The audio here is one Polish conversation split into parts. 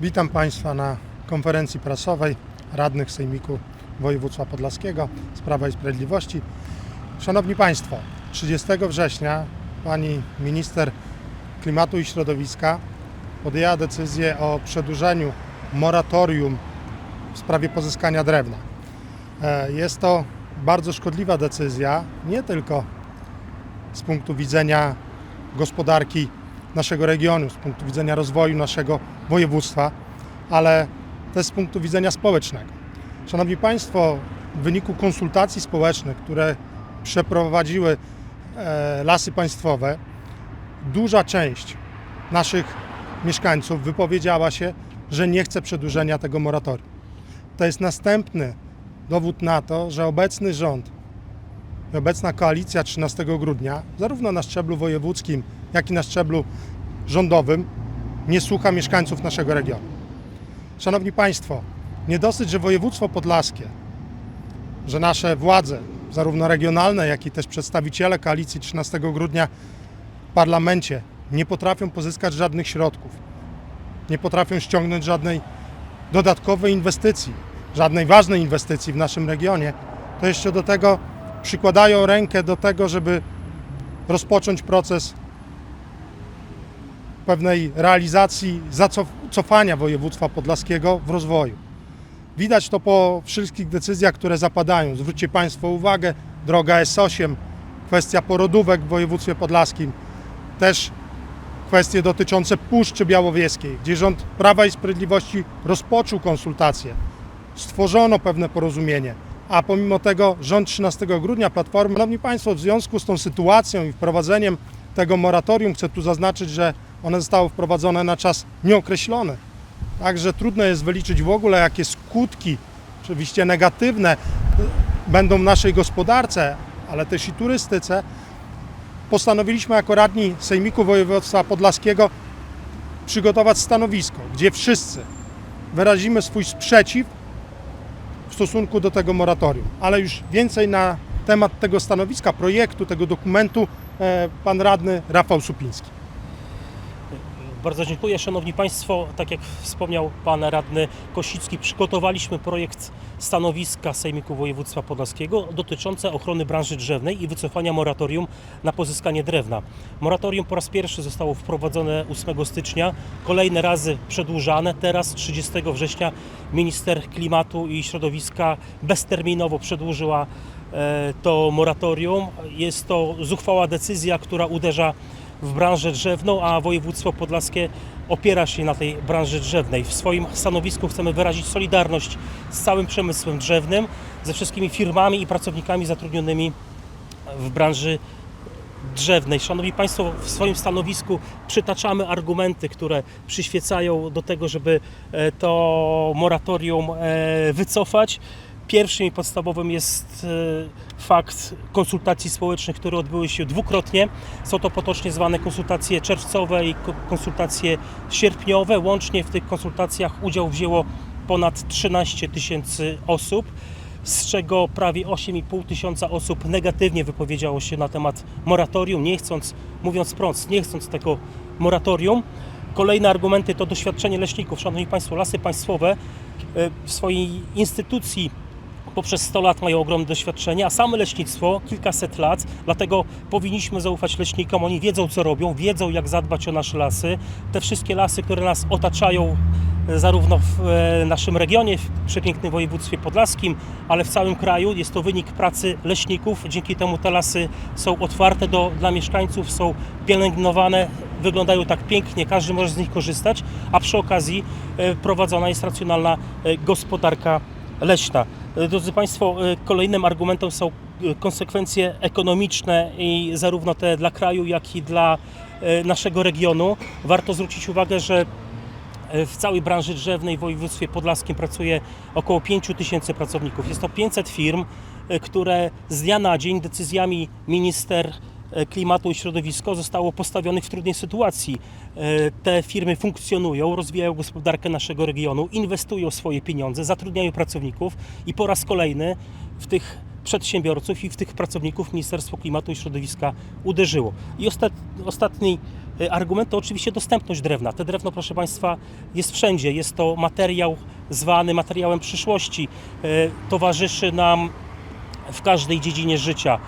Witam Państwa na konferencji prasowej radnych Sejmiku Województwa Podlaskiego z Prawa i Sprawiedliwości. Szanowni Państwo, 30 września pani minister klimatu i środowiska podjęła decyzję o przedłużeniu moratorium w sprawie pozyskania drewna. E, Jest to bardzo szkodliwa decyzja, nie tylko z punktu widzenia gospodarki naszego regionu, z punktu widzenia rozwoju naszego województwa, ale też z punktu widzenia społecznego. Szanowni Państwo, w wyniku konsultacji społecznych, które przeprowadziły e, lasy państwowe, duża część naszych mieszkańców wypowiedziała się, że nie chce przedłużenia tego moratorium. To jest następny dowód na to, że obecny rząd i obecna koalicja 13 grudnia, zarówno na szczeblu wojewódzkim, jak i na szczeblu rządowym, nie słucha mieszkańców naszego regionu. Szanowni Państwo, nie dosyć, że województwo podlaskie, że nasze władze, zarówno regionalne, jak i też przedstawiciele koalicji 13 grudnia w parlamencie nie potrafią pozyskać żadnych środków, nie potrafią ściągnąć żadnej dodatkowej inwestycji, żadnej ważnej inwestycji w naszym regionie, to jeszcze do tego przykładają rękę do tego, żeby rozpocząć proces pewnej realizacji zacofania województwa podlaskiego w rozwoju. Widać to po wszystkich decyzjach, które zapadają. Zwróćcie Państwo uwagę, droga S8, kwestia porodówek w województwie podlaskim, też kwestie dotyczące Puszczy Białowieskiej, gdzie rząd Prawa i Sprawiedliwości rozpoczął konsultacje, stworzono pewne porozumienie, a pomimo tego rząd 13 grudnia Platformy, Szanowni Państwo, w związku z tą sytuacją i wprowadzeniem tego moratorium, chcę tu zaznaczyć, że one zostało wprowadzone na czas nieokreślony. Także trudno jest wyliczyć w ogóle, jakie skutki, oczywiście negatywne, będą w naszej gospodarce, ale też i turystyce. Postanowiliśmy jako radni Sejmiku Województwa Podlaskiego przygotować stanowisko, gdzie wszyscy wyrazimy swój sprzeciw w stosunku do tego moratorium. Ale już więcej na temat tego stanowiska, projektu, tego dokumentu e, pan radny Rafał Supiński. Bardzo dziękuję. Szanowni Państwo, tak jak wspomniał Pan Radny Kosicki, przygotowaliśmy projekt stanowiska Sejmiku Województwa Podlaskiego dotyczące ochrony branży drzewnej i wycofania moratorium na pozyskanie drewna. Moratorium po raz pierwszy zostało wprowadzone 8 stycznia, kolejne razy przedłużane. Teraz 30 września minister klimatu i środowiska bezterminowo przedłużyła e, to moratorium. Jest to zuchwała decyzja, która uderza w branżę drzewną, a województwo podlaskie opiera się na tej branży drzewnej. W swoim stanowisku chcemy wyrazić solidarność z całym przemysłem drzewnym, ze wszystkimi firmami i pracownikami zatrudnionymi w branży drzewnej. Szanowni Państwo, w swoim stanowisku przytaczamy argumenty, które przyświecają do tego, żeby e, to moratorium e, wycofać. Pierwszym i podstawowym jest e, fakt konsultacji społecznych, które odbyły się dwukrotnie. Są to potocznie zwane konsultacje czerwcowe i ko- konsultacje sierpniowe. Łącznie w tych konsultacjach udział wzięło ponad 13 tysięcy osób z czego prawie 8,5 tysiąca osób negatywnie wypowiedziało się na temat moratorium, nie chcąc, mówiąc wprost, nie chcąc tego moratorium. Kolejne argumenty to doświadczenie leśników. Szanowni Państwo, lasy państwowe e, w swojej instytucji poprzez 100 lat mają ogromne doświadczenie, a same leśnictwo kilkaset lat, dlatego powinniśmy zaufać leśnikom. Oni wiedzą, co robią, wiedzą, jak zadbać o nasze lasy. Te wszystkie lasy, które nas otaczają, e, zarówno w e, naszym regionie, w przepięknym województwie podlaskim, ale w całym kraju. Jest to wynik pracy leśników. Dzięki temu te lasy są otwarte do, dla mieszkańców, są pielęgnowane, wyglądają tak pięknie, każdy może z nich korzystać, a przy okazji e, prowadzona jest racjonalna gospodarka leśna. E, Drodzy Państwo, e, kolejnym argumentem są e, konsekwencje ekonomiczne i zarówno te dla kraju, jak i dla naszego regionu. Warto zwrócić uwagę, że w całej branży drzewnej w województwie podlaskim pracuje około 5 tysięcy pracowników. Jest to 500 firm, które z dnia na dzień decyzjami minister klimatu i środowiska zostało postawionych w trudnej sytuacji. E, Te firmy funkcjonują, rozwijają gospodarkę naszego regionu, inwestują swoje pieniądze, zatrudniają pracowników i po raz kolejny w tych przedsiębiorców i w tych pracowników Ministerstwo Klimatu i Środowiska uderzyło. I ostat, ostatni e, argument to oczywiście dostępność drewna. Te drewno, proszę Państwa, jest wszędzie. Jest to materiał zwany materiałem przyszłości. E, Towarzyszy nam w każdej dziedzinie życia, e,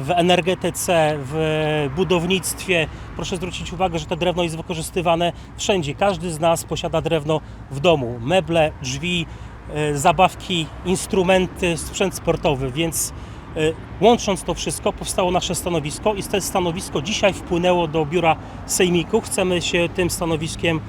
w energetyce, w budownictwie. Proszę zwrócić uwagę, że to drewno jest wykorzystywane wszędzie. Każdy z nas posiada drewno w domu. Meble, drzwi, e, zabawki, instrumenty, sprzęt sportowy, więc e, łącząc to wszystko powstało nasze stanowisko i to stanowisko dzisiaj wpłynęło do biura sejmiku. Chcemy się tym stanowiskiem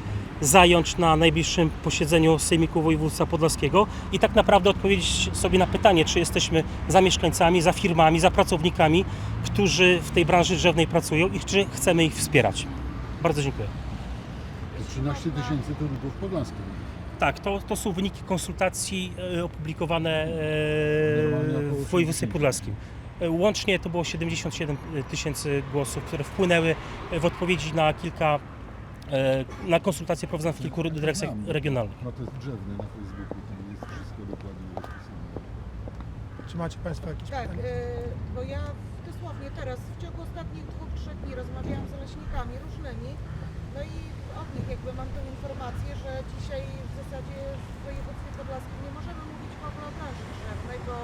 zająć na najbliższym posiedzeniu Sejmiku Województwa Podlaskiego i tak naprawdę odpowiedzieć sobie na pytanie, czy jesteśmy za mieszkańcami, za firmami, za pracownikami, którzy w tej branży drzewnej pracują i czy chcemy ich wspierać. Bardzo dziękuję. To 13 tysięcy to rubów podlaskich. Tak, to, to są wyniki konsultacji e, opublikowane e, w województwie 60. podlaskim. E, Łącznie to było 77 tysięcy głosów, które wpłynęły w odpowiedzi na kilka, na konsultacje prowadzone w kilku dyrekcjach regionalnych. Protest drzewny na Facebooku, tam jest wszystko dokładnie rozpisane. Czy macie Państwo jakieś Tak, pytania? e, bo ja dosłownie teraz, w ciągu ostatnich dwóch, trzech dni rozmawiałam z leśnikami różnymi, no i od nich jakby mam tę informację, że dzisiaj w zasadzie w województwie podlaskim nie możemy mówić w ogóle o branży drzewnej, bo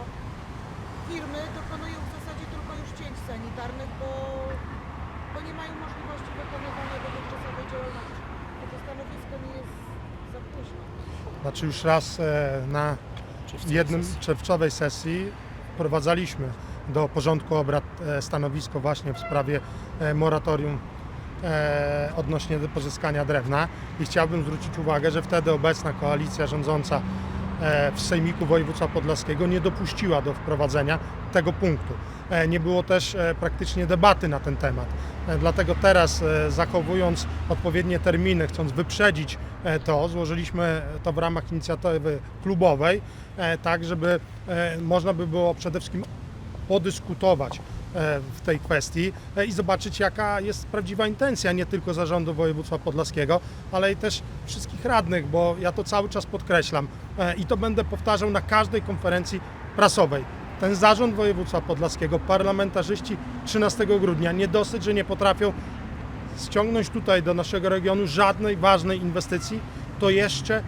firmy dokonują w zasadzie tylko już cięć sanitarnych, bo, bo nie mają możliwości wykonywania dotychczasowej działalności. Bo to stanowisko nie jest za późno. Znaczy już raz e, na jednym czerwcowej sesji wprowadzaliśmy do porządku obrad e, stanowisko właśnie w sprawie e, moratorium odnośnie do pozyskania drewna. I chciałbym zwrócić uwagę, że wtedy obecna koalicja rządząca w Sejmiku Województwa Podlaskiego nie dopuściła do wprowadzenia tego punktu. E, Nie było też e, praktycznie debaty na ten temat. E, Dlatego teraz, e, zachowując odpowiednie terminy, chcąc wyprzedzić e, to, złożyliśmy to w ramach inicjatywy klubowej, e, tak żeby e, można by było przede wszystkim podyskutować e, w tej kwestii e, i zobaczyć, jaka jest prawdziwa intencja nie tylko zarządu województwa podlaskiego, ale i też wszystkich radnych, bo ja to cały czas podkreślam e, i to będę powtarzał na każdej konferencji prasowej. Ten zarząd województwa podlaskiego, parlamentarzyści 13 grudnia nie dosyć, że nie potrafią ściągnąć tutaj do naszego regionu żadnej ważnej inwestycji, to jeszcze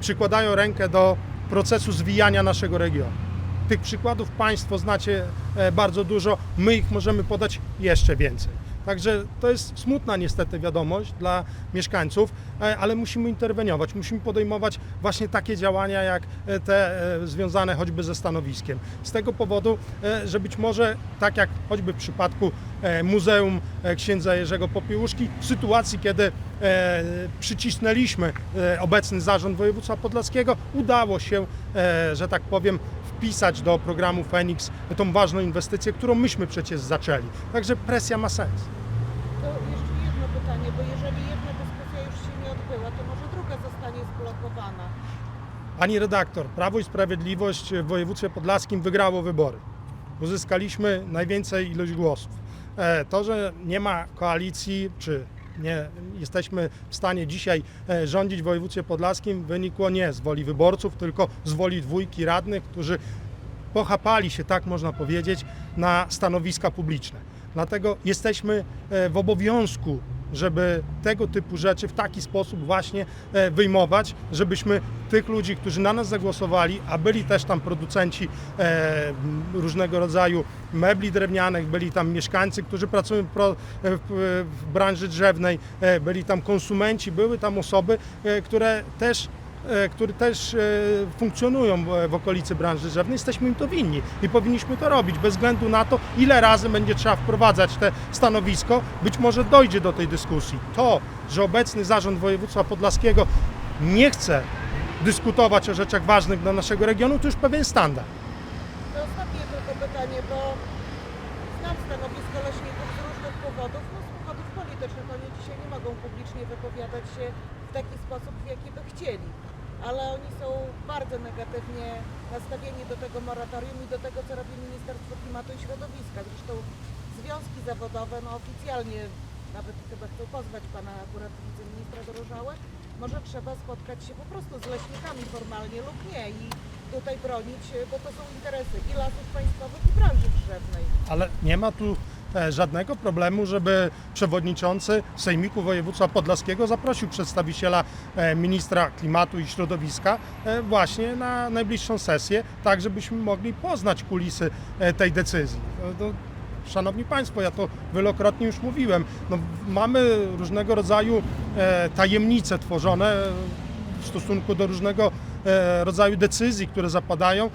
przykładają rękę do procesu zwijania naszego regionu. Tych przykładów Państwo znacie e, bardzo dużo, my ich możemy podać jeszcze więcej. Także to jest smutna niestety wiadomość dla mieszkańców, e, ale musimy interweniować, musimy podejmować właśnie takie działania jak e, te związane choćby ze stanowiskiem. Z tego powodu, że być może tak jak choćby w przypadku Muzeum Księdza Jerzego Popiełuszki, w sytuacji kiedy przycisnęliśmy obecny zarząd województwa podlaskiego, udało się, że tak powiem, wpisać do programu Feniks tą ważną inwestycję, którą myśmy przecież zaczęli. Także presja ma sens. To jeszcze jedno pytanie, bo jeżeli jedna dyskusja już się nie odbyła, to może druga zostanie zblokowana. Pani redaktor, Prawo i Sprawiedliwość w województwie podlaskim wygrało wybory. Uzyskaliśmy najwięcej ilość głosów. E, To, że nie ma koalicji, czy nie jesteśmy w stanie dzisiaj e, rządzić w województwie podlaskim, wynikło nie z woli wyborców, tylko z woli dwójki radnych, którzy pochapali się, tak można powiedzieć, na stanowiska publiczne. Dlatego jesteśmy e, w obowiązku, żeby tego typu rzeczy w taki sposób właśnie e, wyjmować, żebyśmy tych ludzi, którzy na nas zagłosowali, a byli też tam producenci e, różnego rodzaju mebli drewnianych, byli tam mieszkańcy, którzy pracują e, w, branży drzewnej, byli tam konsumenci, były tam osoby, które też które też e, funkcjonują w okolicy branży drzewnej, jesteśmy im to winni i powinniśmy to robić, bez względu na to, ile razy będzie trzeba wprowadzać te stanowisko, być może dojdzie do tej dyskusji. To, że obecny zarząd województwa podlaskiego nie chce dyskutować o rzeczach ważnych dla naszego regionu, to już pewien standard. To ostatnie tylko pytanie, bo znam stanowisko leśników z różnych powodów, no z powodów politycznych. Oni dzisiaj nie mogą publicznie wypowiadać się w taki sposób, w jaki by chcieli. Ale oni są bardzo negatywnie nastawieni do tego moratorium i do tego, co robi Ministerstwo Klimatu i Środowiska. Zresztą związki zawodowe, no oficjalnie nawet chyba chcą pozwać pana akurat wiceministra Dorożałę, Może trzeba spotkać się po prostu z leśnikami formalnie lub nie i tutaj bronić, bo to są interesy i lasów państwowych i branży drzewnej. Ale nie ma tu żadnego problemu, żeby przewodniczący Sejmiku Województwa Podlaskiego zaprosił przedstawiciela e, ministra klimatu i środowiska e, właśnie na najbliższą sesję, tak żebyśmy mogli poznać kulisy e, tej decyzji. Szanowni Państwo, ja to wielokrotnie już mówiłem, no, mamy różnego rodzaju e, tajemnice tworzone w stosunku do różnego e, rodzaju decyzji, które zapadają e,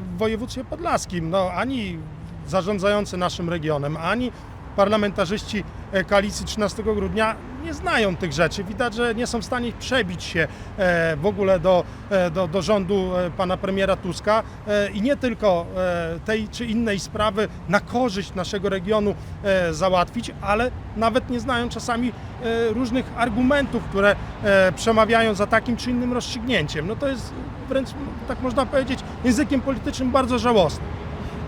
w województwie podlaskim. No, ani zarządzający naszym regionem, ani parlamentarzyści e, koalicji 13 grudnia nie znają tych rzeczy. Widać, że nie są w stanie przebić się e, w ogóle do, e, do, do rządu pana premiera Tuska i nie tylko tej czy innej sprawy na korzyść naszego regionu załatwić, ale nawet nie znają czasami różnych argumentów, które przemawiają za takim czy innym rozstrzygnięciem. No to jest wręcz, tak można powiedzieć, językiem politycznym bardzo żałosne.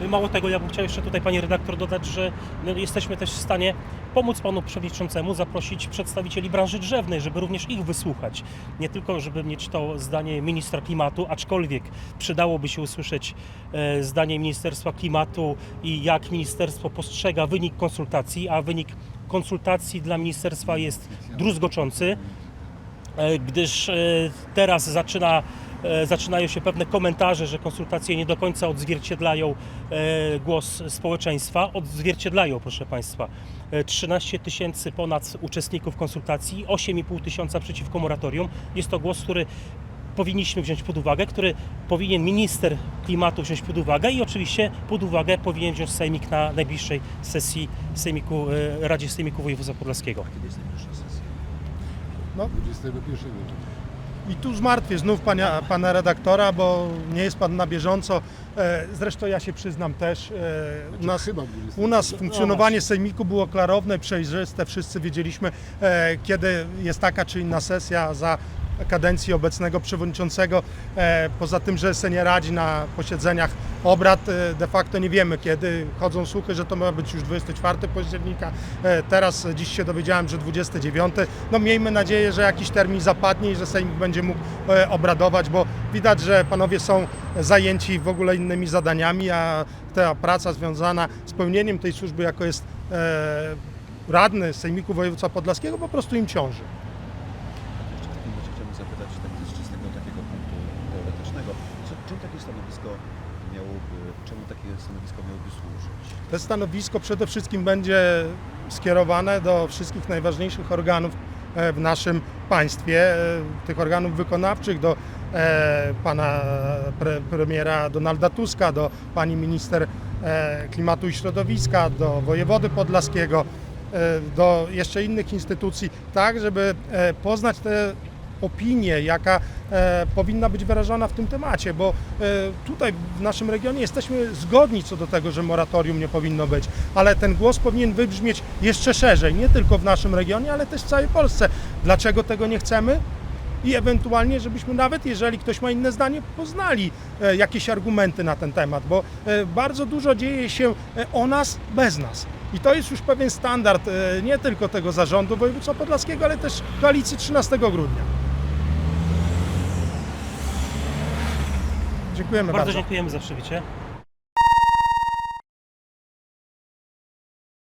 Mało tego, ja bym chciał jeszcze tutaj Pani redaktor dodać, że no, jesteśmy też w stanie pomóc Panu Przewodniczącemu zaprosić przedstawicieli branży drzewnej, żeby również ich wysłuchać. Nie tylko, żeby mieć to zdanie ministra klimatu, aczkolwiek przydałoby się usłyszeć e, zdanie Ministerstwa Klimatu i jak ministerstwo postrzega wynik konsultacji, a wynik konsultacji dla ministerstwa jest druzgoczący. E, gdyż e, teraz zaczyna, zaczynają się pewne komentarze, że konsultacje nie do końca odzwierciedlają e, głos społeczeństwa. Odzwierciedlają, proszę Państwa. E, 13 tysięcy ponad uczestników konsultacji, 8,5 tysiąca przeciwko moratorium. Jest to głos, który powinniśmy wziąć pod uwagę, który powinien minister klimatu wziąć pod uwagę i oczywiście pod uwagę powinien wziąć Sejmik na najbliższej sesji Sejmiku, e, Radzie Sejmiku Województwa Podlaskiego. Kiedy jest najbliższa sesja? No. 21. I tu zmartwię znów pana, pana redaktora, bo nie jest pan na bieżąco. E, Zresztą ja się przyznam też, e, u nas, Chyba 20. u nas funkcjonowanie sejmiku było klarowne, przejrzyste, wszyscy wiedzieliśmy, e, kiedy jest taka czy inna sesja za kadencji obecnego przewodniczącego. E, Poza tym, że se nie radzi na posiedzeniach obrad, e, de facto nie wiemy kiedy. Chodzą słuchy, że to ma być już 24 października. E, Teraz dziś się dowiedziałem, że 29. No miejmy nadzieję, że jakiś termin zapadnie i że Sejmik będzie mógł obradować, bo widać, że panowie są zajęci w ogóle innymi zadaniami, a ta praca związana z pełnieniem tej służby, jako jest radny Sejmiku Województwa Podlaskiego, po prostu im ciąży. Jeszcze w takim razie chciałbym zapytać tak z czystego takiego punktu teoretycznego, co, czym takie stanowisko miałoby, czemu takie stanowisko miałoby służyć? To stanowisko przede wszystkim będzie skierowane do wszystkich najważniejszych organów e, w naszym państwie, e, tych organów wykonawczych, do e, pana pre, premiera Donalda Tuska, do pani minister klimatu i środowiska, do wojewody podlaskiego, do jeszcze innych instytucji, tak żeby poznać te opinię, jaka e, powinna być wyrażona w tym temacie, bo e, tutaj w naszym regionie jesteśmy zgodni co do tego, że moratorium nie powinno być, ale ten głos powinien wybrzmieć jeszcze szerzej, nie tylko w naszym regionie, ale też w całej Polsce. Dlaczego tego nie chcemy? I ewentualnie, żebyśmy nawet jeżeli ktoś ma inne zdanie, poznali e, jakieś argumenty na ten temat, bo e, bardzo dużo dzieje się e, o nas bez nas. I to jest już pewien standard nie tylko tego zarządu województwa podlaskiego, ale też koalicji 13 grudnia. Dziękujemy Bardzo bardzo. dziękujemy za przybycie.